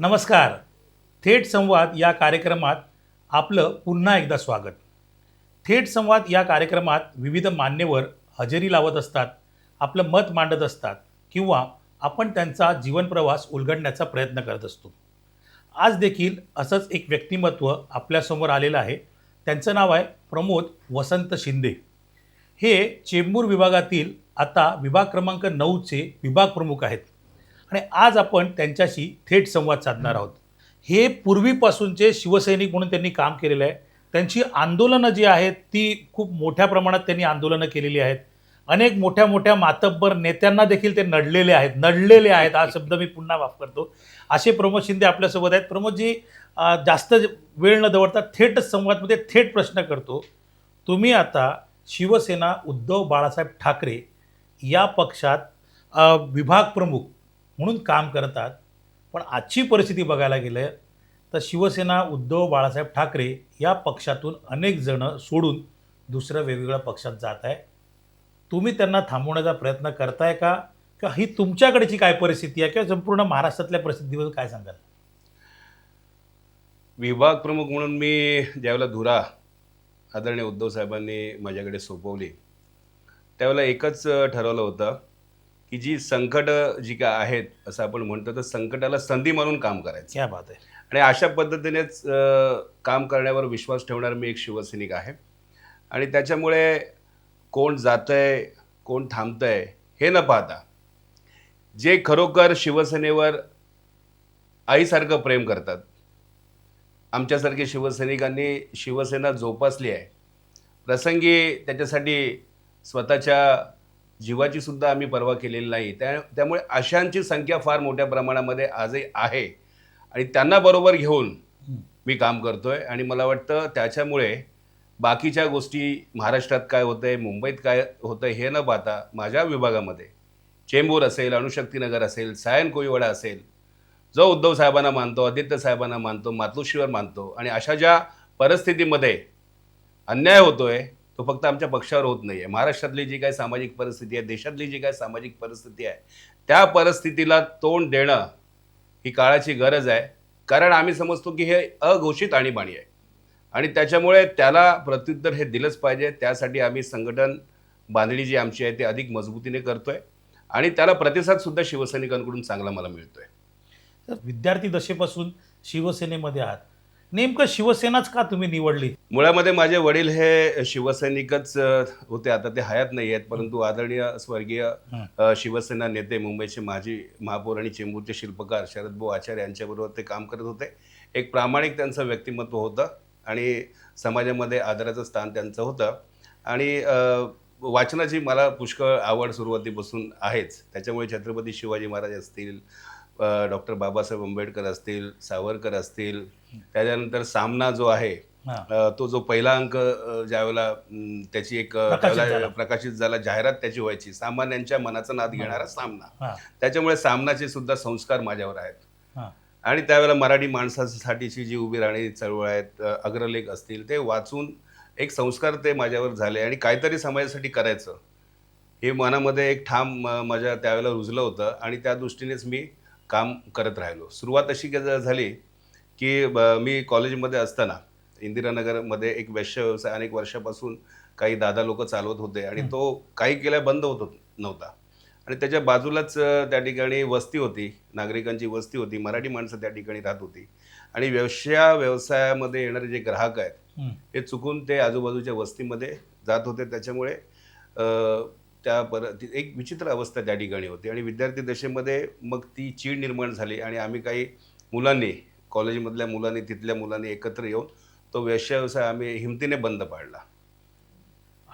नमस्कार. थेट संवाद या कार्यक्रमात आपलं पुन्हा एकदा स्वागत. थेट संवाद या कार्यक्रमात विविध मान्यवर हजेरी लावत असतात आपलं मत मांडत असतात किंवा आपण त्यांचा जीवनप्रवास उलगडण्याचा प्रयत्न करत असतो. आज देखील असंच एक व्यक्तिमत्व आपल्यासमोर आलेलं आहे. त्यांचं नाव आहे प्रमोद वसंत शिंदे. हे चेंबूर विभागातील आता विभाग क्रमांक नऊचे विभाग प्रमुख आहेत. आणि आज आपण त्यांच्याशी थेट संवाद साधणार आहोत. हे पूर्वीपासूनचे शिवसैनिक म्हणून त्यांनी काम केलेलं आहे. त्यांची आंदोलनं जी आहेत ती खूप मोठ्या प्रमाणात त्यांनी आंदोलनं केलेली आहेत. अनेक मोठ्या मोठ्या मातब्बर नेत्यांना देखील ते नडलेले आहेत. नडलेले आहेत हा शब्द मी पुन्हा वापरतो असे प्रमोद शिंदे आपल्यासोबत आहेत. प्रमोदजी जास्त वेळ न दवडता थेट संवादमध्ये थेट प्रश्न करतो. तुम्ही आता शिवसेना उद्धव बाळासाहेब ठाकरे या पक्षात विभाग प्रमुख म्हणून काम करतात. पण आजची परिस्थिती बघायला गेलं तर शिवसेना उद्धव बाळासाहेब ठाकरे या पक्षातून अनेक जणं सोडून दुसऱ्या वेगवेगळ्या पक्षात जात आहे तुम्ही त्यांना थांबवण्याचा प्रयत्न करताय का? किंवा ही तुमच्याकडची काय परिस्थिती आहे? किंवा संपूर्ण महाराष्ट्रातल्या परिस्थितीबद्दल काय सांगाल? विभाग प्रमुख म्हणून मी ज्यावेळेला धुरा आदरणीय उद्धव साहेबांनी माझ्याकडे सोपवली त्यावेळेला एकच ठरवलं होतं की जी संकट जी काय आहेत असं आपण म्हणतो तर संकटाला संधी म्हणून काम करायचं. क्या बात आहे. आणि अशा पद्धतीनेच अ, काम करण्यावर विश्वास ठेवणारा मी एक शिवसैनिक आहे. आणि त्याच्यामुळे कोण जातंय कोण थांबतंय हे न पाहता जे खरोखर शिवसेनेवर आईसारखं प्रेम करतात आमच्यासारखे शिवसैनिकांनी शिवसेना जोपासली आहे प्रसंगी त्याच्यासाठी स्वतःच्या जीवाची सुद्धा आम्ही पर्वा केलेली नाही. त्या त्यामुळे अशांची संख्या फार मोठ्या प्रमाणामध्ये आजही आहे. आणि त्यांना बरोबर घेऊन मी काम करतोय. आणि मला वाटतं त्याच्यामुळे बाकीच्या गोष्टी महाराष्ट्रात काय होतंय मुंबईत काय होतंय हे न पाहता माझ्या विभागामध्ये चेंबूर असेल अणुशक्तीनगर असेल सायन कोळीवाडा असेल जो उद्धव साहेबांना मानतो आदित्य साहेबांना मानतो मातोश्रीवर मानतो आणि अशा ज्या परिस्थितीमध्ये अन्याय होतो आहे तो फक्त आमच्या पक्षावर होत नाही आहे महाराष्ट्रातली जी काही सामाजिक परिस्थिती आहे देशातली जी काही सामाजिक परिस्थिती आहे त्या परिस्थितीला तोंड देणं ही काळाची गरज आहे. कारण आम्ही समजतो की हे अघोषित आणीबाणी आहे. आणि त्याच्यामुळे त्याला प्रत्युत्तर हे दिलंच पाहिजे. त्यासाठी आम्ही संघटन बांधणी जी आमची आहे ती अधिक मजबूतीने करतोय. आणि त्याला प्रतिसाद सुद्धा शिवसैनिकांकडून चांगला मला मिळतोय. तर विद्यार्थी दशेपासून शिवसेनेमध्ये आहात. नेमकं शिवसेनाच का तुम्ही निवडली? मुळामध्ये माझे वडील हे शिवसैनिकच होते. आता ते हयात नाही आहेत परंतु आदरणीय स्वर्गीय शिवसेना नेते मुंबईचे माजी महापौर आणि चेंबूरचे शिल्पकार शरद भाऊ आचार्य यांच्याबरोबर ते काम करत होते. एक प्रामाणिक त्यांचं व्यक्तिमत्व होतं आणि समाजामध्ये आदराचं स्थान त्यांचं होतं. आणि वाचनाची मला पुष्कळ आवड सुरुवातीपासून आहेच. त्याच्यामुळे छत्रपती शिवाजी महाराज असतील डॉक्टर बाबासाहेब आंबेडकर असतील सावरकर असतील त्याच्यानंतर सामना जो आहे तो जो पहिला अंक ज्यावेळेला त्याची एक प्रकाशित झाला. जाहिरात त्याची व्हायची. सामान्यांच्या मनाचा नाद घेणारा सामना. त्याच्यामुळे सामनाचे सुद्धा संस्कार माझ्यावर आहेत. आणि त्यावेळेला मराठी माणसासाठीची जी उभी राहणारी चळवळ आहेत अग्रलेख असतील ते वाचून एक संस्कार ते माझ्यावर झाले आणि काहीतरी समाजासाठी करायचं. हे मनामध्ये एक ठाम माझ्या त्यावेळेला रुजलं होतं आणि त्या दृष्टीनेच मी काम करत राहिलो. सुरुवात अशी झाली की मी कॉलेजमध्ये असताना इंदिरानगरमध्ये एक वेश्य व्यवसाय अनेक वर्षापासून काही दादा लोक चालवत होते आणि तो काही केल्या बंद होत होत- नव्हता. आणि त्याच्या बाजूलाच त्या ठिकाणी वस्ती होती नागरिकांची वस्ती होती मराठी माणसं त्या ठिकाणी राहत होती. आणि व्यवसाय व्यवसायामध्ये येणारे जे ग्राहक आहेत हं. चुकून ते आजूबाजूच्या वस्तीमध्ये जात होते. त्याच्यामुळे त्या पर ती एक विचित्र अवस्था त्या ठिकाणी होती. आणि विद्यार्थी दशेमध्ये मग ती चीड निर्माण झाली आणि आम्ही काही मुलांनी कॉलेजमधल्या मुलांनी तिथल्या मुलांनी एकत्र येऊन तो व्यवसाय व्यवसाय आम्ही हिमतीने बंद पाडला.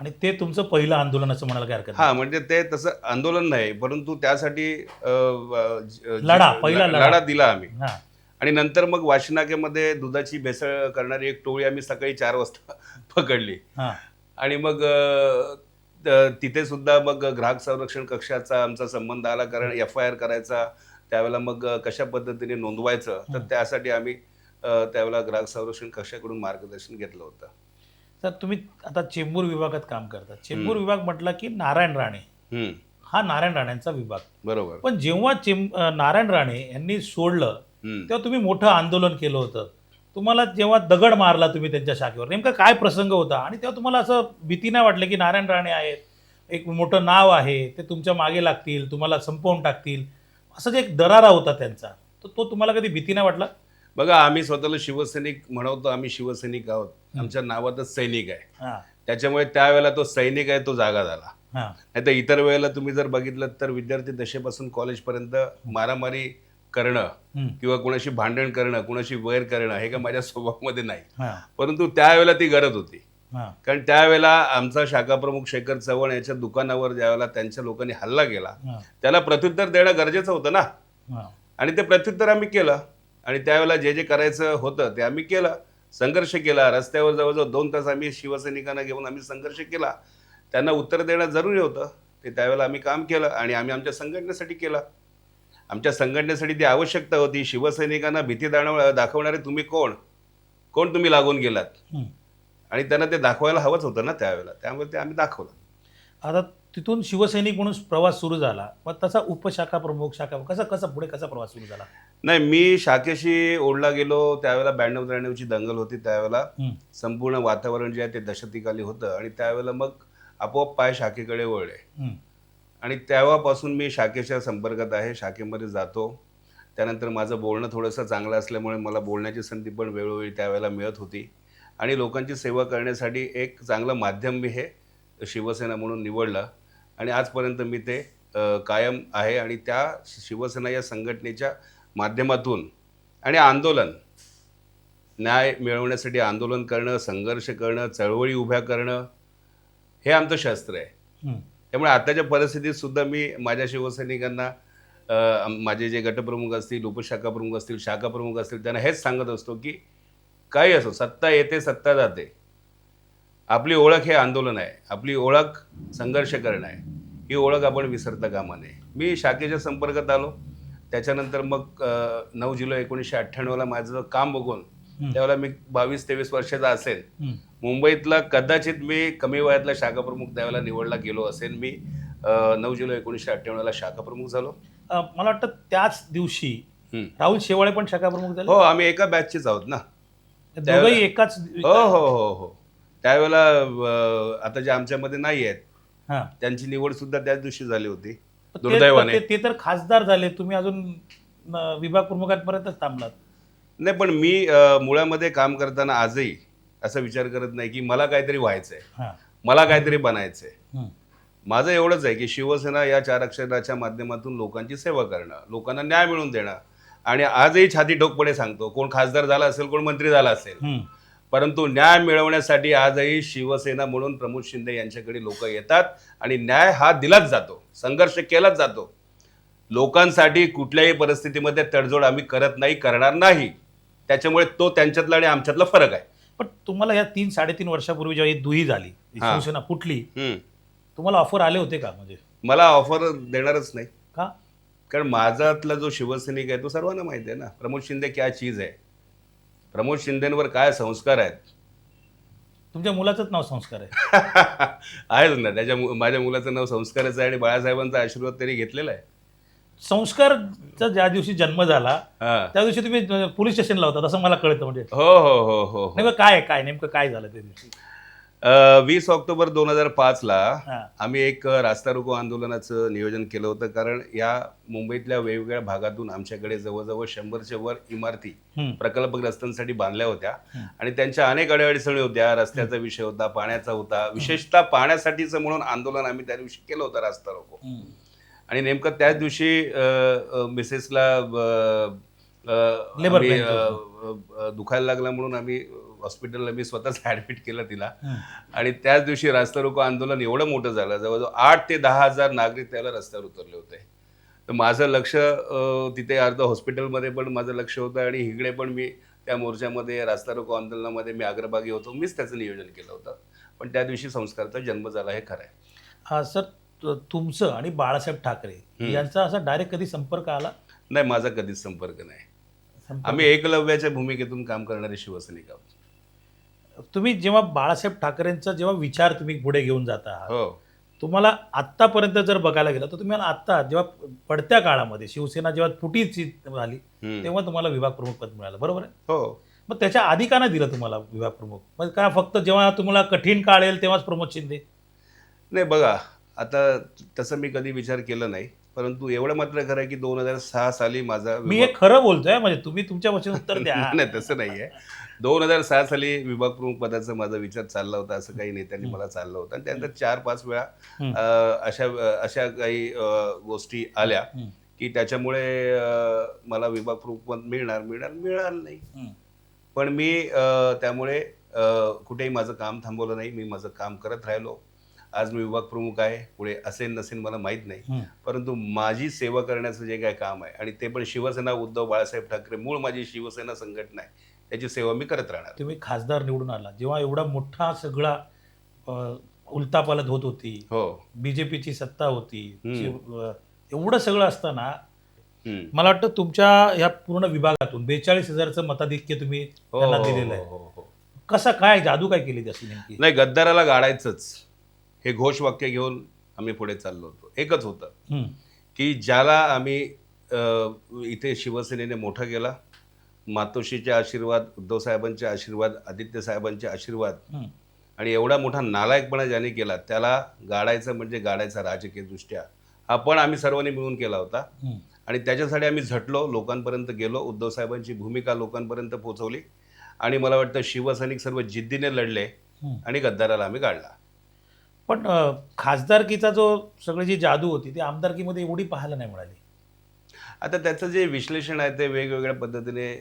आणि ते तुमचं पहिलं आंदोलन असं म्हणायला काय हरकत. हा म्हणजे ते तसं आंदोलन नाही परंतु त्यासाठी अ, अ, ज- लढा, पहिला लढा. लढा दिला आम्ही. हां. आणि नंतर मग वाशिनाकेमध्ये दुधाची भेसळ करणारी एक टोळी आम्ही सकाळी चार वाजता पकडली. हां. आणि मग अ, तिथे सुद्धा मग ग्राहक संरक्षण कक्षाचा आमचा संबंध आला कारण एफ आय आर करायचा त्यावेळेला मग कशा पद्धतीने नोंदवायचं तर. त्यासाठी आम्ही त्यावेळेला ग्राहक संरक्षण कक्षाकडून मार्गदर्शन घेतलं होतं. तर तुम्ही आता चेंबूर विभागात काम करता. चेंबूर. विभाग म्हटला की नारायण राणे. हा नारायण राणेंचा विभाग. बरोबर. पण जेव्हा चेंब नारायण राणे यांनी सोडलं. तेव्हा तुम्ही मोठं आंदोलन केलं होतं. तुम्हाला जेव्हा दगड मारला तुम्ही त्यांच्या शाखेवर नेमका काय प्रसंग होता? आणि तेव्हा तुम्हाला असं भीती नाही वाटलं की नारायण राणे आहेत एक मोठं नाव आहे ते तुमच्या मागे लागतील तुम्हाला संपवून टाकतील? असं जे एक दरारा होता त्यांचा तर तो तुम्हाला कधी भीती नाही वाटला? बघा आम्ही स्वतःला शिवसैनिक म्हणवतो आम्ही शिवसैनिक आहोत. आमच्या नावातच सैनिक आहे. हां. त्याच्यामुळे त्यावेळेला तो सैनिक आहे तो जागा झाला. हां. नाही तर इतर वेळेला तुम्ही जर बघितलं तर विद्यार्थी दशेपासून कॉलेजपर्यंत मारामारी करणं. किंवा कुणाशी भांडण करणं कुणाशी वैर करणं हे का माझ्या स्वभावामध्ये नाही. परंतु त्यावेळेला ती गरज होती. कारण त्यावेळेला आमचा शाखा प्रमुख शेखर चव्हाण याच्या दुकानावर ज्यावेळेला त्यांच्या लोकांनी हल्ला केला त्याला प्रत्युत्तर देणं गरजेचं होतं ना. आणि ते प्रत्युत्तर आम्ही केलं. आणि त्यावेळेला जे जे करायचं होतं ते आम्ही केलं. संघर्ष केला. रस्त्यावर जवळजवळ दोन तास आम्ही शिवसैनिकांना घेऊन आम्ही संघर्ष केला. त्यांना उत्तर देणं जरुरी होतं. ते त्यावेळेला आम्ही काम केलं आणि आम्ही आमच्या संघटनेसाठी केलं. आमच्या संघटनेसाठी ती आवश्यकता होती. शिवसैनिकांना भीती दाणव दाखवणारे तुम्ही कोण? कोण तुम्ही लागून गेलात. आणि त्यांना ते दाखवायला हवंच होतं ना त्यावेळेला. त्यामुळे ते आम्ही दाखवलं. आता तिथून शिवसैनिक म्हणून प्रवास सुरू झाला. मग तसा उपशाखा प्रमुख शाखा कसा कसा पुढे कसा प्रवास सुरू झाला? नाही मी शाखेशी ओढला गेलो. त्यावेळेला ब्याण्णव त्र्याण्णवची दंगल होती त्यावेळेला. संपूर्ण वातावरण जे आहे ते दहशतीखाली होतं. आणि त्यावेळेला मग आपोआप पाय शाखेकडे वळले. आणि तेव्हापासून मी शाखेच्या संपर्कात आहे शाखेमध्ये जातो. त्यानंतर माझं बोलणं थोडंसं चांगलं असल्यामुळे मला बोलण्याची संधी पण वेळोवेळी त्यावेळेला मिळत होती. आणि लोकांची सेवा करण्यासाठी एक चांगलं माध्यम मी हे शिवसेना म्हणून निवडलं. आणि आजपर्यंत मी ते कायम आहे आणि त्या शिवसेना या संघटनेच्या माध्यमातून आणि आंदोलन न्याय मिळवण्यासाठी आंदोलन करणं संघर्ष करणं चळवळी उभ्या करणं हे आमचं शास्त्र आहे. त्यामुळे आताच्या परिस्थितीत सुद्धा मी माझ्या शिवसैनिकांना माझे जे गटप्रमुख असतील उपशाखा प्रमुख असतील शाखा प्रमुख असतील त्यांना हेच सांगत असतो की काही असो सत्ता येते सत्ता जाते. आपली ओळख हे आंदोलन आहे. आपली ओळख संघर्ष करणं आहे. ही ओळख आपण विसरता कामा नये. मी शाखेच्या संपर्कात आलो. त्याच्यानंतर मग नऊ जुलै एकोणीसशे अठ्ठ्याण्णवला माझं काम बघून त्यावेळेला मी बावीस तेवीस वर्षाचा असेल. मुंबईतला कदाचित मी कमी वयातला शाखा प्रमुख त्यावेळेला निवडला गेलो असेल. मी नऊ जुलै एकोणीसशे अठ्ठ्याण्णवला शाखा प्रमुख झालो मला वाटतं त्याच दिवशी. राहुल शेवाळे पण शाखा प्रमुख झाले. हो आम्ही एका बॅचचेच आहोत ना. दोघंही एकाच हो हो हो हो. त्यावेळेला आता जे आमच्यामध्ये नाही आहेत त्यांची निवड सुद्धा त्याच दिवशी झाली होती. दुर्दैवाने. ते- तर खासदार झाले. तुम्ही अजून विभाग प्रमुखांपर्यंतच थांबलात. नाही पण मी अ, मुळामध्ये काम करताना आजही असा विचार करत नाही की मला काहीतरी व्हायचंय. हां. मला काहीतरी बनायचंय. हम्म. माझं एवढंच आहे की शिवसेना या चार अक्षराच्या माध्यमातून लोकांची सेवा करणं लोकांना न्याय मिळवून देणं. आणि आजही छाती ठोकपणे सांगतो कोण खासदार झाला असेल कोण मंत्री झाला असेल. हम्म. परंतु न्याय मिळवण्यासाठी आजही शिवसेना म्हणून प्रमोद शिंदे यांच्याकडे लोक येतात आणि न्याय हा दिलाच जातो संघर्ष केलाच जातो. लोकांसाठी कुठल्याही परिस्थितीमध्ये तडजोड आम्ही करत नाही करणार नाही. त्याच्यामुळे तो त्यांच्यातला आणि आमच्यातला फरक आहे. पण तुम्हाला या तीन साडेतीन वर्षापूर्वी जेव्हा ही दुही झाली ही हां. शिवसेना फुटली हम्म. तुम्हाला ऑफर आले होते का? म्हणजे मला ऑफर देणारच नाही. का? कारण माझातला जो शिवसैनिक आहे तो सर्वांना माहिती आहे ना. प्रमोद शिंदे क्या चीज आहे? प्रमोद शिंदेवर काय संस्कार आहेत? तुमच्या मुलाचंच नाव संस्कार आहे. आहेच ना. त्याच्या मु- माझ्या मुलाचं नाव संस्कारच आहे आणि बाळासाहेबांचा आशीर्वाद त्यांनी घेतलेला आहे. संस्कारचा ज्या दिवशी जन्म झाला हा. त्या दिवशी तुम्ही पोलीस स्टेशनला होता असं मला कळतं म्हणजे हो हो हो हो हो नेमकं काय काय नेमकं काय झालं त्या दिवशी वीस ऑक्टोबर दोन हजार पाचला हां आम्ही एक रास्ता रोको आंदोलनाचं नियोजन केलं होतं कारण या मुंबईतल्या वेगवेगळ्या भागातून आमच्याकडे जवळजवळ शंभरच्या वर इमारती हम्म. प्रकल्पग्रस्तांसाठी बांधल्या होत्या. आणि त्यांच्या अनेक अडीअडचणी होत्या रस्त्याचा विषय होता पाण्याचा होता विशेषतः पाण्यासाठीचं म्हणून आंदोलन आम्ही त्या दिवशी केलं होतं रास्ता रोको हम्म. आणि नेमकं त्याच दिवशी मिसेसला दुखायला लागलं म्हणून आम्ही हॉस्पिटलला मी स्वतःच ॲडमिट केलं तिला. आणि त्याच दिवशी रास्ता रोको आंदोलन एवढं मोठं झालं जवळजवळ आठ ते दहा हजार नागरिक त्याला रस्त्यावर उतरले होते. तर माझं लक्ष तिथे अर्ध हॉस्पिटलमध्ये पण माझं लक्ष होतं आणि इकडे पण मी त्या मोर्चामध्ये रास्ता रोको आंदोलनामध्ये मी अग्रभागी होतो मीच त्याचं नियोजन केलं होतं. पण त्या दिवशी संस्कारचा जन्म झाला हे खरं आहे. हा सर तुमचं आणि बाळासाहेब ठाकरे. यांचा असा डायरेक्ट कधी संपर्क आला? नाही माझा कधीच संपर्क नाही. आम्ही एकलव्याच्या भूमिकेतून काम करणारे शिवसैनिक आहोत. तुम्ही जेव्हा बाळासाहेब ठाकरेंचा जेव्हा विचार तुम्ही पुढे घेऊन जाता आहात, हो. तुम्हाला आत्तापर्यंत जर बघायला गेलं तर तुम्हाला आत्ता जेव्हा पडत्या काळामध्ये शिवसेना जेव्हा फुटीची झाली. तेव्हा तुम्हाला विभाग प्रमुख पद मिळालं बरोबर आहे? हो. मग त्याच्या आधी का नाही दिलं तुम्हाला विभाग प्रमुख? मग का फक्त जेव्हा तुम्हाला कठीण काळ येईल तेव्हाच प्रमोद शिंदे? नाही बघा आता तसं मी कधी विचार केला नाही परंतु एवढं मात्र खरं आहे की दोन हजार सहा साली माझा मी हे खरं बोलतोय म्हणजे तुम्ही तुमच्या वचन उत्तर द्या. नाही तसं नाही आहे दोन हजार सहा साली विभाग प्रमुख पदाचा माझा विचार चालला होता असं काही नेत्यांनी मला चाललं होतं. आणि त्यानंतर चार पाच वेळा अशा अशा काही गोष्टी आल्या. की त्याच्यामुळे मला विभाग प्रमुख पद मिळणार मिळणार मिळालं नाही. पण मी त्यामुळे कुठेही माझं काम थांबवलं नाही मी माझं काम करत राहिलो. आज मी विभाग प्रमुख आहे पुढे असेल नसेल मला माहीत नाही. परंतु माझी सेवा करण्याचं जे काय काम आहे आणि ते पण शिवसेना उद्धव बाळासाहेब ठाकरे मूळ माझी शिवसेना संघटना आहे त्याची सेवा मी करत राहणार. तुम्ही खासदार निवडून आला. जेव्हा एवढा मोठा सगळा उलतापालत होत होती हो. बीजेपीची सत्ता होती एवढं सगळं असताना. मला वाटतं तुमच्या या पूर्ण विभागातून बेचाळीस हजारचं मताधिक्य तुम्ही हो, त्यांना दिलेलं आहे. हो, हो. कसा काय जादू काय केली त्याची नाही गद्दाराला गाडायचंच. हे घोषवाक्य घेऊन आम्ही पुढे चाललो होतो एकच होतं. की ज्याला आम्ही इथे शिवसेनेने मोठं केला मातोश्रीचे आशीर्वाद उद्धव साहेबांचे आशीर्वाद आदित्य साहेबांचे आशीर्वाद. आणि एवढा मोठा नालायकपणा ज्याने केला त्याला गाडायचं म्हणजे गाडायचा राजकीय दृष्ट्या हा पण आम्ही सर्वांनी मिळून केला होता. आणि त्याच्यासाठी आम्ही झटलो लोकांपर्यंत गेलो उद्धव साहेबांची भूमिका लोकांपर्यंत पोहोचवली आणि मला वाटतं शिवसैनिक सर्व जिद्दीने लढले. आणि गद्दाराला आम्ही काढला पण खासदारकीचा जो सगळी जी जादू होती ती आमदारकीमध्ये एवढी पाहायला नाही मिळाली आता त्याचं जे विश्लेषण आहे ते वेगवेगळ्या पद्धतीने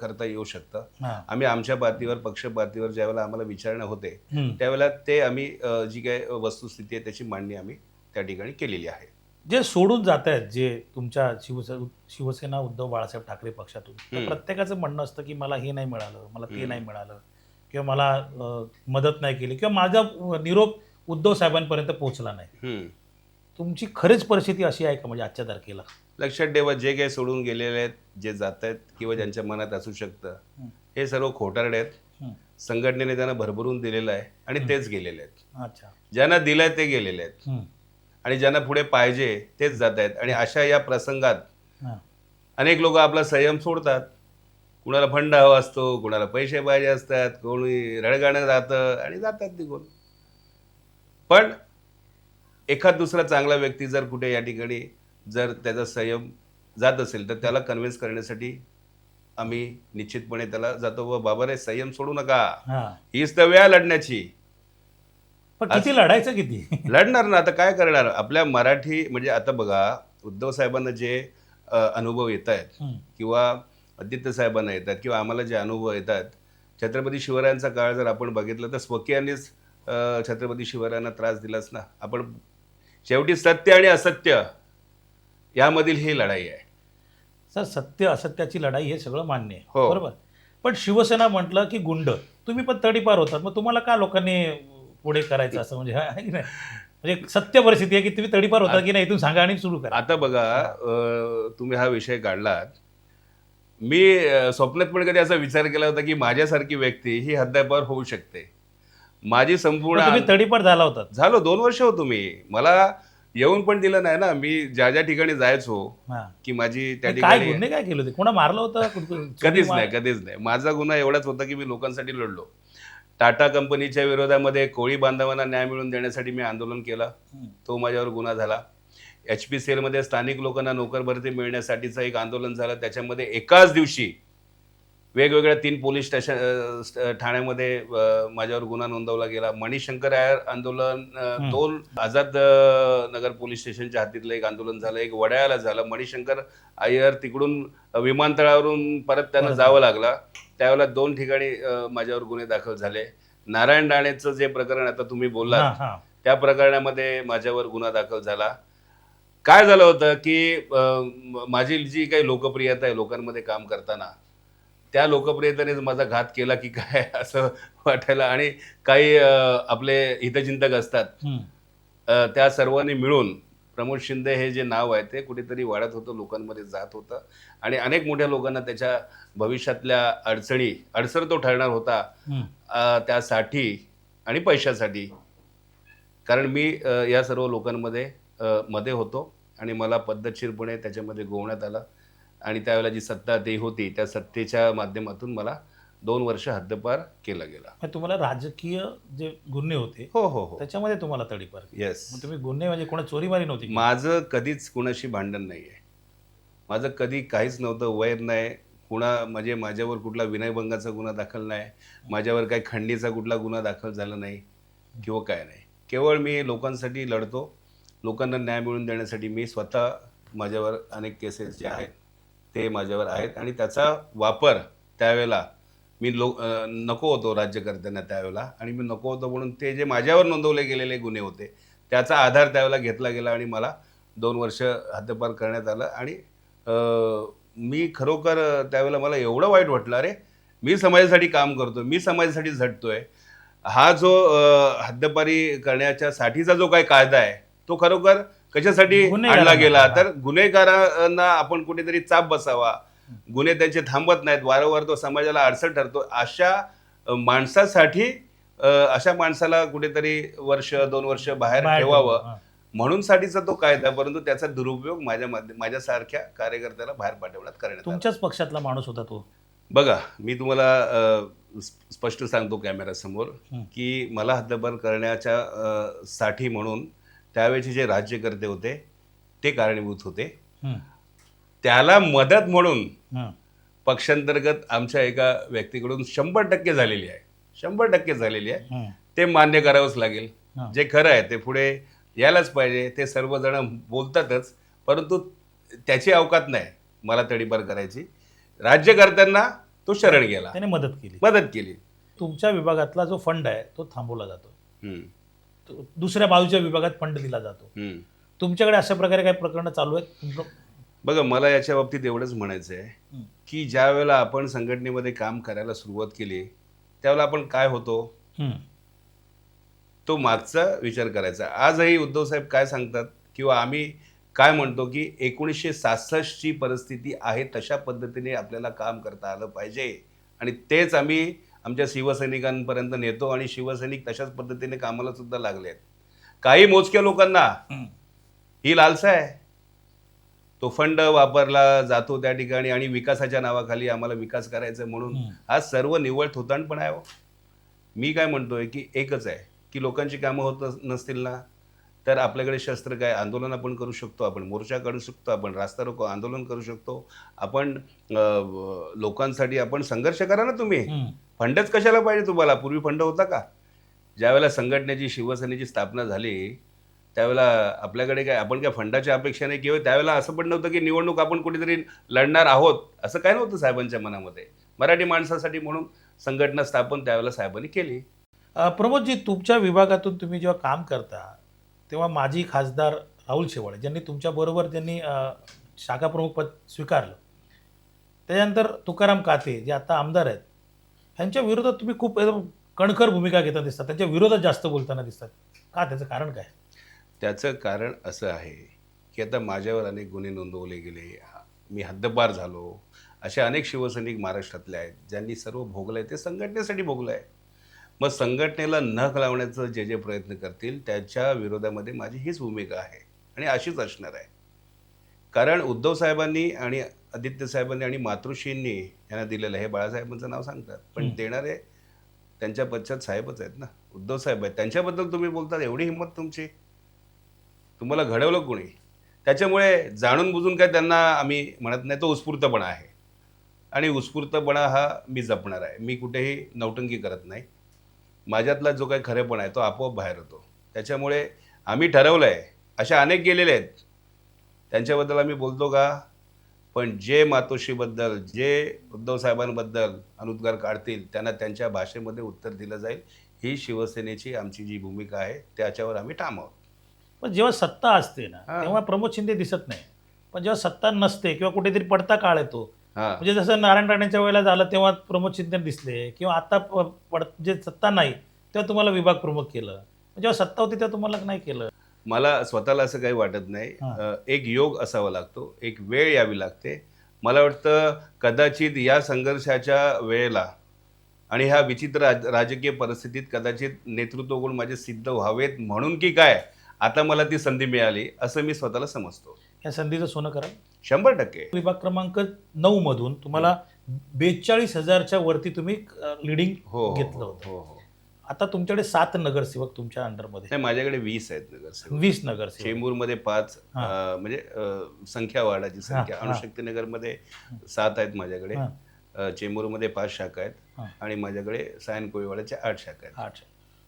करता येऊ शकतं. आम्ही आमच्या पातळीवर पक्ष पातळीवर ज्यावेळेला आम्हाला विचारणं होते. त्यावेळेला ते आम्ही जी काय वस्तुस्थिती आहे त्याची मांडणी आम्ही त्या ठिकाणी केलेली आहे जे सोडून जात आहेत जे तुमच्या शिवसे शिवसेना उद्धव बाळासाहेब ठाकरे पक्षातून. प्रत्येकाचं म्हणणं असतं की मला हे नाही मिळालं मला ते. नाही मिळालं किंवा मला मदत नाही केली किंवा माझा निरोप उद्धव साहेबांपर्यंत पोहोचला नाही हम्म. तुमची खरीच परिस्थिती अशी आहे का म्हणजे आजच्या तारखेला लक्षात ठेवा जे काही सोडून गेलेले आहेत जे जात आहेत किंवा ज्यांच्या मनात असू शकतं. हे सर्व खोटारडे आहेत. संघटनेने त्यांना भरभरून दिलेलं आहे आणि तेच गेलेले आहेत अच्छा ज्यांना दिलंय ते गेलेले आहेत हम्म. आणि ज्यांना पुढे पाहिजे तेच जात आहेत आणि अशा या प्रसंगात. अनेक लोक आपला संयम सोडतात कुणाला फंड हवा असतो कुणाला पैसे पाहिजे असतात कोणी रडगाणं जातं आणि जातात निघून पण एखाद दुसरा चांगला व्यक्ती जर कुठे या ठिकाणी जर त्याचा संयम जात असेल तर त्याला कन्व्हिन्स करण्यासाठी आम्ही निश्चितपणे त्याला जातो. व बाबा रे संयम सोडू नका. हा. हीच तर वेळ लढण्याची. पण किती लढायचं किती? लढणार ना. आता काय करणार? आपल्या मराठी म्हणजे आता बघा उद्धव साहेबांना जे अनुभव येत आहेत. किंवा आदित्य साहेबांना येतात किंवा आम्हाला जे अनुभव येतात छत्रपती शिवरायांचा काळ जर आपण बघितलं तर स्वकीयांनीच छत्रपती शिवरायांना त्रास दिलाच ना आपण शेवटी सत्य आणि असत्य यामधील ही लढाई आहे. सर सत्य असत्याची लढाई हे सगळं मान्य आहे. हो. बरोबर? पण शिवसेना म्हटलं की गुंड. तुम्ही पण तडीपार होतात. मग तुम्हाला का लोकांनी पुढे करायचं असं? म्हणजे की नाही? म्हणजे सत्य परिस्थिती आहे की तुम्ही तडीपार होता की नाही? इथून सांगा आणि सुरू करा. आता बघा अ, तुम्ही हा विषय काढलात. मी अ, स्वप्नात पण कधी असा विचार केला होता की माझ्यासारखी व्यक्ती ही हद्दपार होऊ शकते. माझी संपूर्ण तुम्ही तडीपार झाला होतात झालो दोन वर्ष होतो मी मला येऊन पण दिलं नाही ना. मी ज्या ज्या ठिकाणी जायचो की माझी त्या काय ठिकाणी गुन्हे काय केले होते? कोणा मारलं होतं? कधीच नाही कधीच नाही. माझा गुन्हा एवढाच होता की मी लोकांसाठी लढलो. टाटा कंपनीच्या विरोधामध्ये कोळी बांधवांना न्याय मिळवून देण्यासाठी मी आंदोलन केलं. तो माझ्यावर गुन्हा झाला. एच पी स्थानिक लोकांना नोकर भरती मिळण्यासाठीचं एक आंदोलन झालं. त्याच्यामध्ये एकाच दिवशी वेगवेगळ्या तीन पोलीस स्टेशन ठाण्यामध्ये माझ्यावर गुन्हा नोंदवला गेला. मणिशंकर आयर आंदोलन. दोन आझाद नगर पोलीस स्टेशनच्या हद्दीतलं एक आंदोलन झालं एक वड्याला झालं. मणिशंकर अय्यर तिकडून विमानतळावरून परत त्यांना जावं लागलं. त्यावेळेला दोन ठिकाणी माझ्यावर गुन्हे दाखल झाले. नारायण राणेचं जे प्रकरण आता तुम्ही बोललात. त्या प्रकरणामध्ये माझ्यावर गुन्हा दाखल झाला. काय झालं होतं की माझी जी काही लोकप्रियता आहे लोकांमध्ये काम करताना त्या लोकप्रियतेने माझा घात केला की काय असं वाटायला. आणि काही आपले हितचिंतक असतात. त्या सर्वांनी मिळून प्रमोद शिंदे हे जे नाव आहे ते कुठेतरी वाढत होतं लोकांमध्ये जात होतं. आणि अनेक मोठ्या लोकांना त्याच्या भविष्यातल्या अडचणी अडसर तो ठरणार होता. त्यासाठी आणि पैशासाठी. कारण मी या सर्व लोकांमध्ये मध्ये होतो. आणि मला पद्धतशीरपणे त्याच्यामध्ये गोवण्यात आलं. आणि त्यावेळेला जी सत्ता ते होती त्या सत्तेच्या माध्यमातून मला दोन वर्ष हद्दपार केला गेला. तुम्हाला राजकीय जे गुन्हे होते हो हो हो. त्याच्यामध्ये तुम्हाला तडीपार. येस तुम्ही गुन्हे म्हणजे कोणा चोरीमारी नव्हती? माझं कधीच कुणाशी भांडण नाही आहे माझं कधी काहीच नव्हतं वैर नाही. कुणा म्हणजे माझ्यावर कुठला विनयभंगाचा गुन्हा दाखल नाही. माझ्यावर काही खंडीचा कुठला गुन्हा दाखल झाला नाही किंवा काय नाही. केवळ मी लोकांसाठी लढतो. लोकांना न्याय मिळवून देण्यासाठी मी स्वतः माझ्यावर अनेक केसेस जे आहेत ते माझ्यावर आहेत आणि त्याचा वापर त्यावेळेला मी लो नको होतो राज्यकर्त्यांना त्यावेळेला आणि मी नको होतो म्हणून ते जे माझ्यावर नोंदवले गेलेले गुन्हे होते त्याचा आधार त्यावेळेला घेतला गेला आणि मला दोन वर्ष हद्दपार करण्यात आलं आणि मी खरोखर त्यावेळेला मला एवढं वाईट वाटलं अरे मी समाजासाठी काम करतो मी समाजासाठी झटतोय हा जो हद्दपारी करण्याच्या साठीचा जो काही कायदा आहे तो खरोखर कशासाठी. आणला गेला तर गुन्हेगारांना आपण कुठेतरी चाप बसावा गुन्हे त्यांचे थांबत नाहीत वारंवार तो समाजाला अडचण ठरतो अशा माणसासाठी अशा माणसाला कुठेतरी वर्ष दोन वर्ष बाहेर ठेवावं. म्हणून साठीचा तो कायदा परंतु त्याचा दुरुपयोग माझ्या माझ्यासारख्या कार्यकर्त्याला बाहेर पाठवण्यात करण्यात. तुमच्याच पक्षातला माणूस होता तो बघा मी तुम्हाला स्पष्ट सांगतो कॅमेऱ्यासमोर. की मला हद्दपार करण्याच्या साठी म्हणून त्यावेळेचे जे राज्यकर्ते होते ते कारणीभूत होते. त्याला मदत म्हणून. पक्षांतर्गत आमच्या एका व्यक्तीकडून शंभर टक्के झालेली आहे. शंभर टक्के झालेली आहे. ते मान्य करावंच लागेल. जे खरं आहे ते पुढे यायलाच पाहिजे. ते सर्वजण बोलतातच. परंतु त्याची अवकात नाही मला तडीपार करायची. राज्यकर्त्यांना तो शरण गेला. त्याने मदत केली. मदत केली. तुमच्या विभागातला जो फंड आहे तो थांबवला जातो. दुसऱ्या बाजूच्या विभागात फंड दिला जातो. तुमच्याकडे अशा प्रकारे काही प्रकरणं चालू आहेत बघा मला याच्या बाबतीत एवढंच म्हणायचं आहे. की ज्या वेळेला आपण संघटनेमध्ये काम करायला सुरुवात केली त्यावेळेला आपण काय होतो. तो मागचा विचार करायचा आजही उद्धव साहेब काय सांगतात किंवा आम्ही काय म्हणतो की एकोणीसशे सासष्टची परिस्थिती आहे तशा पद्धतीने आपल्याला काम करता आलं पाहिजे आणि तेच आम्ही आमच्या शिवसैनिकांपर्यंत नेतो आणि शिवसैनिक तशाच पद्धतीने कामाला सुद्धा लागले आहेत काही मोजक्या लोकांना हं. लालसा आहे तो फंड वापरला जातो त्या ठिकाणी आणि विकासाच्या नावाखाली आम्हाला विकास करायचा म्हणून हं. सर्व निव्वळ थोतांडपण आहे हो. मी काय म्हणतोय की एकच आहे की लोकांची कामं होत नस- नसतील ना तर आपल्याकडे शस्त्र काय आंदोलन आपण करू शकतो आपण मोर्चा काढू शकतो आपण रास्ता रोको आंदोलन करू शकतो आपण लोकांसाठी आपण संघर्ष करा ना तुम्ही. फंडच कशाला पाहिजे तुम्हाला? पूर्वी फंड होता का? ज्यावेळेला संघटनेची शिवसेनेची स्थापना झाली त्यावेळेला आपल्याकडे काय आपण काय फंडाच्या अपेक्षा नाही किंवा त्यावेळेला असं पण नव्हतं की निवडणूक आपण कुठेतरी लढणार आहोत असं काय नव्हतं साहेबांच्या मनामध्ये? मराठी माणसासाठी म्हणून संघटना स्थापन त्यावेळेला साहेबांनी केली. प्रमोदजी तुमच्या विभागातून तुम्ही जेव्हा काम करता तेव्हा माजी खासदार राहुल शेवाळे ज्यांनी तुमच्याबरोबर ज्यांनी शाखाप्रमुख शाखा प्रमुख पद स्वीकारलं त्याच्यानंतर तुकाराम काते जे आता आमदार आहेत ह्यांच्या विरोधात तुम्ही खूप एकदम कणखर भूमिका घेता दिसतात. त्यांच्या विरोधात जास्त बोलताना दिसतात. का? त्याचं कारण काय? त्याचं कारण असं आहे की आता माझ्यावर अनेक गुन्हे नोंदवले गेले. मी हद्दपार झालो. असे अनेक शिवसैनिक महाराष्ट्रातले आहेत ज्यांनी सर्व भोगलं आहे. ते संघटनेसाठी भोगलं आहे. मग संघटनेला नख लावण्याचं जे जे प्रयत्न करतील त्याच्या विरोधामध्ये माझी हीच भूमिका आहे आणि अशीच असणार आहे. कारण उद्धव साहेबांनी आणि आदित्य साहेबांनी आणि मातृश्रींनी यांना दिलेलं हे बाळासाहेबांचं नाव सांगतात. पण. देणारे त्यांच्या पश्चात साहेबच आहेत ना. उद्धव साहेब आहेत. त्यांच्याबद्दल तुम्ही बोलतात एवढी हिंमत तुमची? तुम्हाला घडवलं कोणी? त्याच्यामुळे जाणून बुजून काय त्यांना आम्ही म्हणत नाही तो उत्स्फूर्तपणा आहे. आणि उत्स्फूर्तपणा हा मी जपणार आहे. मी कुठेही नौटंकी करत नाही. माझ्यातला जो काही खरेपणा आहे तो आपोआप बाहेर होतो त्याच्यामुळे आम्ही ठरवलं आहे अशा अनेक गेलेले आहेत. त्यांच्याबद्दल आम्ही बोलतो का? पण जे मातोश्रीबद्दल जे उद्धव साहेबांबद्दल अनुद्गार काढतील त्यांना त्यांच्या भाषेमध्ये उत्तर दिलं जाईल. ही शिवसेनेची आमची जी भूमिका आहे त्याच्यावर आम्ही ठाम आहोत. पण जेव्हा सत्ता असते ना हा. तेव्हा प्रमोद शिंदे दिसत नाही. पण जेव्हा सत्ता नसते किंवा कुठेतरी पडता काळ येतो हां. म्हणजे जसं नारायण राणेंच्या वेळेला झालं तेव्हा प्रमोद शिंदे दिसले किंवा आता प- पड जे सत्ता नाही तेव्हा तुम्हाला विभाग प्रमुख केलं. जेव्हा सत्ता होती तेव्हा तुम्हाला नाही केलं. मला स्वतःला असं काही वाटत नाही. हां. एक योग असावा लागतो एक वेळ यावी लागते. मला वाटतं कदाचित या संघर्षाच्या वेळेला आणि ह्या विचित्र राज राजकीय परिस्थितीत कदाचित नेतृत्व गुण माझे सिद्ध व्हावेत म्हणून की काय आता मला ती संधी मिळाली असं मी स्वतःला समजतो. या संधीचं सोनं करा. शंभर टक्के. विभाग क्रमांक नऊ मधून तुम्हाला बेचाळीस हजारच्या वरती तुम्ही लिडिंग हो हो, घेतलं होतं. हो हो. आता तुमच्याकडे सात नगरसेवक तुमच्या अंडरमध्ये नाही माझ्याकडे वीस आहेत नगरसेवक वीस नगरसेवक चेंबूरमध्ये पाच हा. अं, म्हणजे अं, संख्या वाढाची संख्या हा. अणुशक्तीनगरमध्ये सात आहेत माझ्याकडे हा. अं, चेंबूरमध्ये पाच शाखा आहेत. आणि माझ्याकडे सायन कोळीवाड्याच्या आठ शाखा आहेत आठ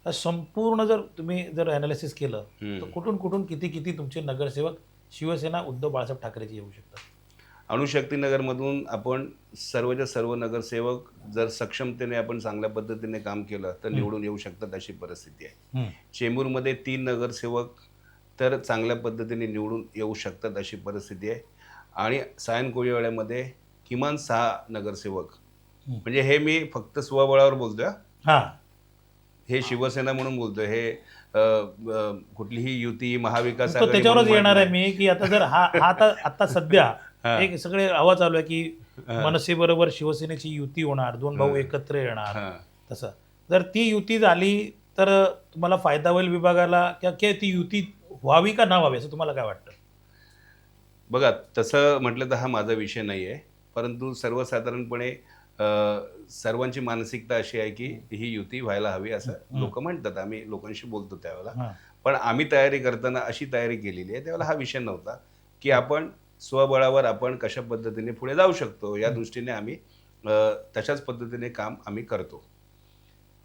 तर संपूर्ण जर तुम्ही जर अनालिसिस केलं हम्म. तर कुठून कुठून किती किती तुमचे नगरसेवक शिवसेना उद्धव बाळासाहेब ठाकरेचे येऊ शकतात अणुशक्तीनगरमधून आपण सर्वच्या सर्व नगरसेवक जर सक्षमतेने आपण चांगल्या पद्धतीने काम केलं तर निवडून येऊ शकतात अशी परिस्थिती आहे. चेंबूरमध्ये तीन नगरसेवक तर चांगल्या पद्धतीने निवडून येऊ शकतात अशी परिस्थिती आहे आणि सायन कोळीवाड्यामध्ये किमान सहा नगरसेवक. म्हणजे हे मी फक्त स्वबळावर बोलतोय हा. शिवसेना म्हणून बोलतोय हे कुठलीही युती महाविकास त्याच्यावरच येणार आहे मी की आता जर हा आता आता सध्या हा. एक सगळे आवाज चालू आहे की हा. मनसे बरोबर शिवसेनेची युती होणार दोन भाऊ. एकत्र येणार. तसं जर ती युती झाली तर तुम्हाला फायदा होईल विभागाला किंवा ती युती व्हावी का ना व्हावी असं तुम्हाला काय वाटतं बघा तसं म्हटलं तर हा माझा विषय नाही आहे परंतु सर्वसाधारणपणे सर्वांची मानसिकता अशी आहे की ही युती व्हायला हवी असं लोक म्हणतात आम्ही लोकांशी बोलतो त्यावेळेला. पण आम्ही तयारी करताना अशी तयारी केलेली आहे त्यावेळेला हा विषय नव्हता की आपण स्वबळावर आपण कशा पद्धतीने पुढे जाऊ शकतो या दृष्टीने आम्ही तशाच पद्धतीने काम आम्ही करतो.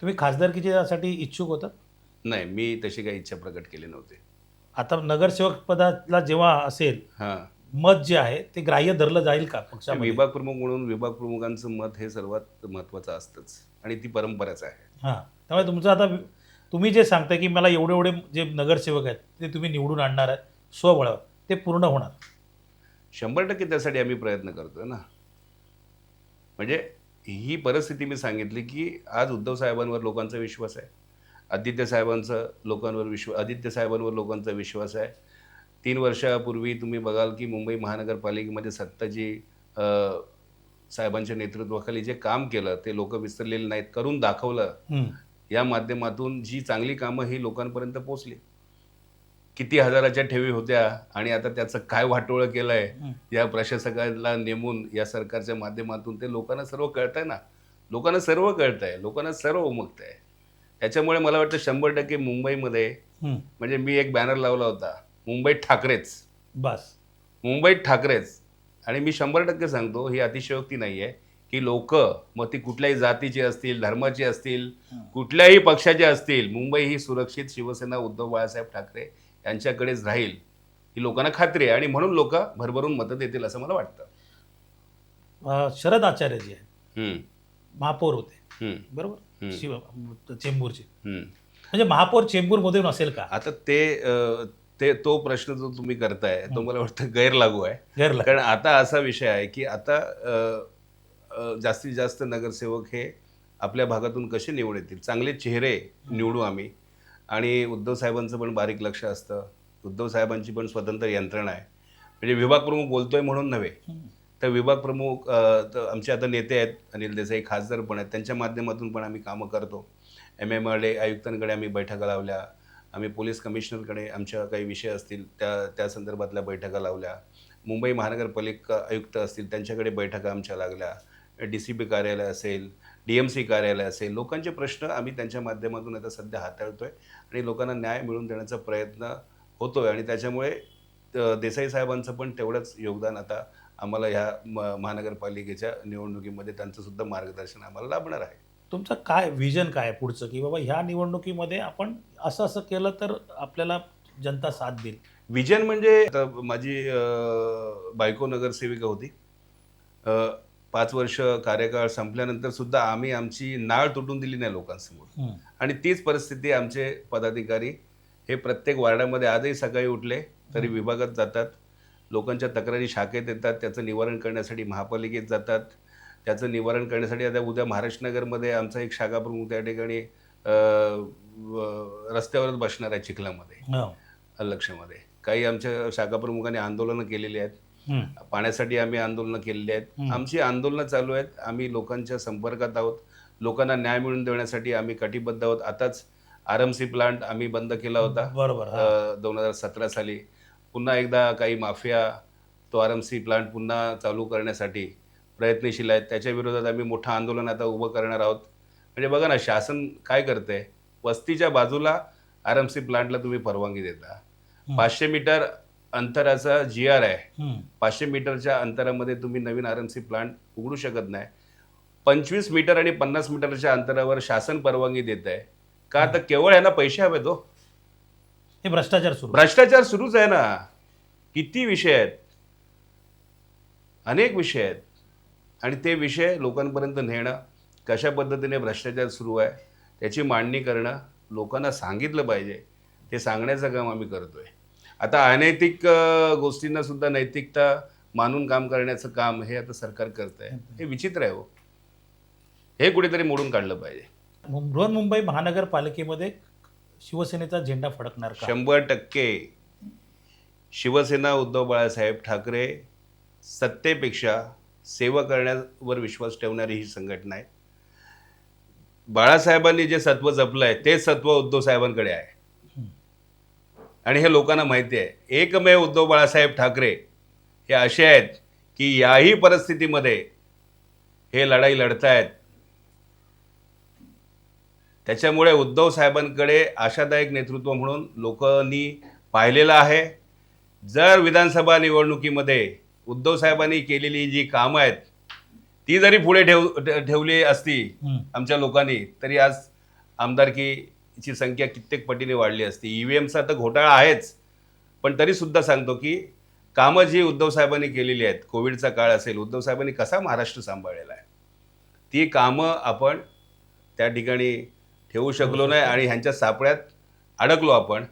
तुम्ही खासदारकीच्यासाठी इच्छुक होतात नाही मी तशी काही इच्छा प्रकट केली नव्हती. आता नगरसेवक पदाला जेव्हा असेल हां. मत जे आहे ते ग्राह्य धरलं जाईल का पक्षामध्ये? विभाग प्रमुख म्हणून विभाग प्रमुखांचं मत हे सर्वात महत्त्वाचं असतंच आणि ती परंपराच आहे. हां. त्यामुळे तुमचं आता तुम्ही जे सांगताय की मला एवढे एवढे जे नगरसेवक आहेत ते तुम्ही निवडून आणणार आहेत स्वबळावर ते पूर्ण होणार. शंभर टक्के त्यासाठी आम्ही प्रयत्न करतोय ना. म्हणजे ही परिस्थिती मी सांगितली की आज उद्धव साहेबांवर लोकांचा विश्वास आहे. आदित्य साहेबांचा लोकांवर विश्व आदित्य साहेबांवर लोकांचा विश्वास आहे. तीन वर्षापूर्वी तुम्ही बघाल की मुंबई महानगरपालिकेमध्ये सत्ताजी साहेबांच्या नेतृत्वाखाली जे काम केलं ते लोक विसरलेले नाहीत करून दाखवलं. या माध्यमातून जी चांगली कामं ही लोकांपर्यंत पोहोचली. किती हजाराच्या ठेवी होत्या आणि आता त्याचं काय वाटोळं केलं आहे हम्म. या प्रशासकाला नेमून या सरकारच्या माध्यमातून ते लोकांना सर्व कळतंय ना. लोकांना सर्व कळतंय. लोकांना सर्व उमगतंय. त्याच्यामुळे मला वाटतं शंभर टक्के मुंबईमध्ये. म्हणजे मी एक बॅनर लावला होता. मुंबईत ठाकरेच. बस. मुंबईत ठाकरेच. आणि मी शंभर टक्के सांगतो ही अतिशयोक्ती नाही आहे की लोक मग ती कुठल्याही जातीची असतील धर्माची असतील कुठल्याही पक्षाचे असतील मुंबई ही सुरक्षित शिवसेना उद्धव बाळासाहेब ठाकरे यांच्याकडेच राहील ही लोकांना खात्री आहे आणि म्हणून लोक भरभरून मतं देतील असं मला वाटतं. शरद आचार्य जे आहेत. हम्म, महापौर होते. बरोबर. शिव चेंबूरचे. म्हणजे महापौर चेंबूरमधून असेल का? आता ते ते तो प्रश्न जो तुम्ही करताय तो मला वाटतं गैरलागू आहे. गैरला कारण आता असा विषय आहे की आता जास्तीत जास्त नगरसेवक हे आपल्या भागातून कसे निवड येतील? चांगले चेहरे निवडू आम्ही. आणि उद्धव साहेबांचं पण बारीक लक्ष असतं. उद्धव साहेबांची पण स्वतंत्र यंत्रणा आहे. म्हणजे विभाग प्रमुख बोलतोय म्हणून नव्हे. तर विभाग प्रमुख तर आमचे आता नेते आहेत अनिल देसाई खासदार पण आहेत. त्यांच्या माध्यमातून पण आम्ही कामं करतो. एम एम आर आयुक्तांकडे आम्ही बैठका लावल्या. आम्ही पोलीस कमिशनरकडे आमच्या काही विषय असतील त्या त्या संदर्भातल्या बैठका लावल्या. मुंबई महानगरपालिका आयुक्त असतील त्यांच्याकडे बैठका आमच्या लागल्या. डी सी पी कार्यालय असेल डी एम सी कार्यालय असेल लोकांचे प्रश्न आम्ही त्यांच्या माध्यमातून आता सध्या हाताळतोय आणि लोकांना न्याय मिळवून देण्याचा प्रयत्न होतोय आणि त्याच्यामुळे देसाई साहेबांचं पण तेवढंच योगदान आता आम्हाला ह्या म- महानगरपालिकेच्या निवडणुकीमध्ये त्यांचं सुद्धा मार्गदर्शन आम्हाला लाभणार आहे. तुमचं काय विजन काय आहे पुढचं? की बाबा ह्या निवडणुकीमध्ये आपण असं असं केलं तर आपल्याला जनता साथ देईल. विजन म्हणजे माझी बायको नगरसेविका होती. पाच वर्ष कार्यकाळ संपल्यानंतर सुद्धा आम्ही आमची नाळ तुटून दिली नाही लोकांसमोर. आणि तीच परिस्थिती आमचे पदाधिकारी हे प्रत्येक वार्डामध्ये आजही सकाळी उठले तरी विभागात जातात. लोकांच्या तक्रारी शाखेत येतात. त्याचं निवारण करण्यासाठी महापालिकेत जातात. त्याचं निवारण करण्यासाठी आता उद्या महाराष्ट्रनगरमध्ये आमचा एक शाखा प्रमुख त्या ठिकाणी रस्त्यावरच बसणार आहे चिखलामध्ये. हो. लक्षामध्ये. काही आमच्या शाखा प्रमुखांनी आंदोलनं केलेली आहेत. पाण्यासाठी आम्ही आंदोलनं केलेली आहेत. आमची आंदोलनं चालू आहेत. आम्ही लोकांच्या संपर्कात आहोत. लोकांना न्याय मिळवून देण्यासाठी आम्ही कटिबद्ध आहोत. आताच आर एम सी प्लांट आम्ही बंद केला होता. बरोबर. दोन हजार सतरा साली. पुन्हा एकदा काही माफिया तो आर एम सी प्लांट पुन्हा चालू करण्यासाठी प्रयत्नशील आहेत. त्याच्या विरोधात आम्ही मोठं आंदोलन आता उभं करणार आहोत. म्हणजे बघा ना शासन काय करते वस्तीच्या बाजूला आर एम सी प्लांटला तुम्ही परवानगी देता. पाचशे मीटर अंतराचा जी आर आहे. पाचशे मीटरच्या अंतरामध्ये तुम्ही नवीन आर एम सी प्लांट उघडू शकत नाही. पंचवीस मीटर आणि पन्नास मीटरच्या अंतरावर शासन परवानगी देत आहे. का तर केवळ यांना पैसे हवेत हो. हे भ्रष्टाचार सुरू. भ्रष्टाचार सुरूच आहे ना. किती विषय आहेत. अनेक विषय आहेत. आणि ते विषय लोकांपर्यंत नेणं कशा पद्धतीने भ्रष्टाचार सुरू आहे त्याची मांडणी करणं लोकांना सांगितलं पाहिजे. ते सांगण्याचं काम आम्ही करतोय. आता अनैतिक गोष्टींना सुद्धा नैतिकता मानून काम करण्याचं काम हे आता सरकार करत आहे हे विचित्र आहे हो. हे कुठेतरी मोडून काढलं पाहिजे. बृहन्मुंबई महानगरपालिकेमध्ये शिवसेनेचा झेंडा फडकणार शंभर टक्के. शिवसेना उद्धव बाळासाहेब ठाकरे सत्तेपेक्षा सेवा करण्यावर विश्वास ठेवणारी ही संघटना आहे. बाळासाहेबांनी जे सत्व जपलं आहे ते सत्व उद्धव साहेबांकडे आहे. आणि हे लोकांना माहिती आहे. एकमेव उद्धव बाळासाहेब ठाकरे हे असे आहेत की याही परिस्थितीमध्ये हे लढाई लढतायत. त्याच्यामुळे उद्धव साहेबांकडे आशादायक नेतृत्व म्हणून लोकांनी पाहिलेलं आहे. जर विधानसभा निवडणुकीमध्ये उद्धव साहेबांनी केलेली जी कामं आहेत ती जरी पुढे ठेव ठेवली असती. आमच्या लोकांनी तरी आज आमदारकीची संख्या कित्येक पटीने वाढली असती. ई व्ही एमचा तर घोटाळा आहेच. पण तरी सुद्धा सांगतो की कामं जी उद्धव साहेबांनी केलेली आहेत कोविडचा काळ असेल उद्धव साहेबांनी कसा महाराष्ट्र सांभाळलेला आहे? ती कामं आपण त्या ठिकाणी ठेवू शकलो नाही आणि ह्यांच्या सापळ्यात अडकलो आपण.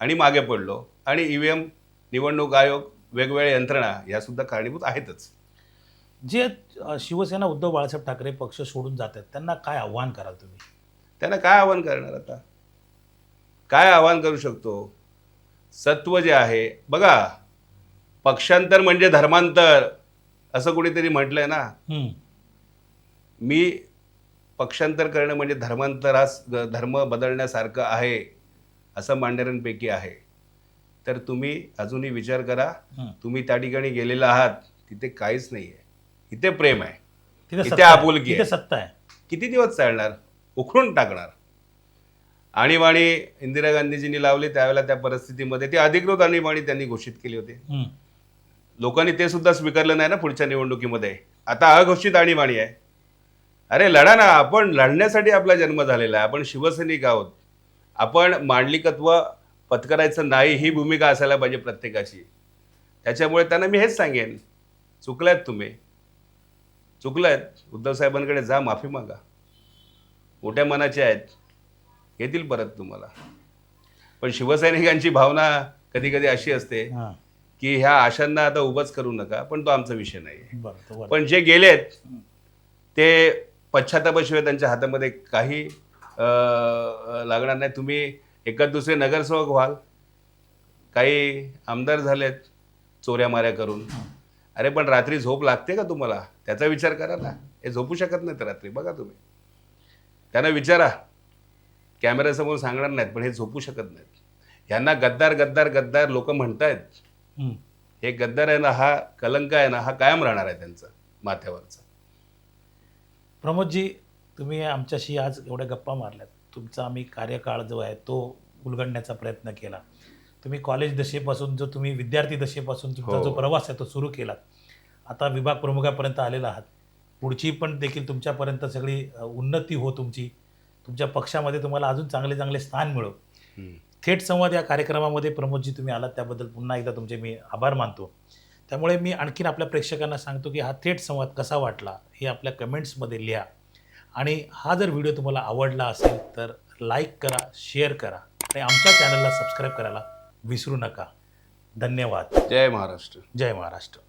आणि मागे पडलो. आणि ई व्ही एम निवडणूक आयोग वेगवेगळ्या यंत्रणा ह्या सुद्धा कारणीभूत आहेतच. जे शिवसेना उद्धव बाळासाहेब ठाकरे पक्ष सोडून जात आहेत त्यांना काय आव्हान कराल तुम्ही? त्यांना काय आव्हान करणार आता? काय आव्हान करू शकतो? सत्व जे आहे बघा पक्षांतर म्हणजे धर्मांतर असं कुणीतरी म्हटलंय ना. मी पक्षांतर करणं म्हणजे धर्मांतरास धर्म बदलण्यासारखं आहे असं मांडणाऱ्यांपैकी आहे. तर तुम्ही अजूनही विचार करा. तुम्ही त्या ठिकाणी गेलेला आहात तिथे काहीच नाही आहे इथे प्रेम आहे. तिथे. आपुलकी. सत्ता आहे. किती दिवस चालणार? उखडून टाकणार. आणीबाणी इंदिरा गांधीजींनी लावली त्यावेळेला त्या परिस्थितीमध्ये ती अधिकृत आणीबाणी त्यांनी घोषित केली होती. लोकांनी ते सुद्धा स्वीकारलं नाही ना पुढच्या निवडणुकीमध्ये. आता अघोषित आणीबाणी आहे. अरे लढा ना आपण लढण्यासाठी आपला जन्म झालेला आहे. आपण शिवसैनिक आहोत. आपण मांडलिकत्व पत्करायचं नाही ही भूमिका असायला पाहिजे प्रत्येकाची. त्याच्यामुळे त्यांना मी हेच सांगेन. चुकलायत तुम्ही. चुकलायत उद्धव साहेबांकडे जा माफी मागा. मोठ्या मनाचे आहेत. येतील परत तुम्हाला. पण शिवसैनिकांची भावना कधी कधी अशी असते हा. की ह्या आशांना आता उभंच करू नका पण तो आमचा विषय नाही. पण जे गेलेत ते पश्चातापाशिवाय त्यांच्या हातामध्ये काही लागणार नाही. तुम्ही एकच दुसरे नगरसेवक व्हाल. काही आमदार झालेत चोऱ्या माऱ्या करून अरे पण रात्री झोप लागते का तुम्हाला? त्याचा विचार करा ना. हे झोपू शकत नाहीत रात्री. बघा तुम्ही. त्यांना विचारा. कॅमेऱ्यासमोर सांगणार नाहीत पण हे झोपू शकत नाहीत. यांना गद्दार गद्दार गद्दार लोक म्हणतायत. हे गद्दार आहे ना हा कलंक आहे ना हा कायम राहणार आहे त्यांचा माथ्यावरचा. प्रमोदजी तुम्ही आमच्याशी आज एवढ्या गप्पा मारल्यात. तुमचा आम्ही कार्यकाळ जो आहे तो उलगडण्याचा प्रयत्न केला. तुम्ही कॉलेज दशेपासून जो तुम्ही विद्यार्थी दशेपासून तुमचा हो. जो प्रवास आहे तो सुरू केलात. आता विभाग प्रमुखापर्यंत आलेला आहात. पुढची पण देखील तुमच्यापर्यंत सगळी उन्नती हो तुमची. तुमच्या पक्षामध्ये तुम्हाला अजून चांगले चांगले स्थान मिळो. थेट संवाद या कार्यक्रमामध्ये प्रमोदजी तुम्ही आलात त्याबद्दल पुन्हा एकदा तुमचे मी आभार मानतो. त्यामुळे मी आणखीन आपल्या प्रेक्षकांना सांगतो की हा थेट संवाद कसा वाटला हे आपल्या कमेंट्समध्ये लिहा. आणि हा जर व्हिडिओ तुम्हाला आवडला असेल तर लाईक करा शेअर करा आणि आमच्या चॅनलला सबस्क्राईब करायला विसरू नका. धन्यवाद. जय महाराष्ट्र. जय महाराष्ट्र.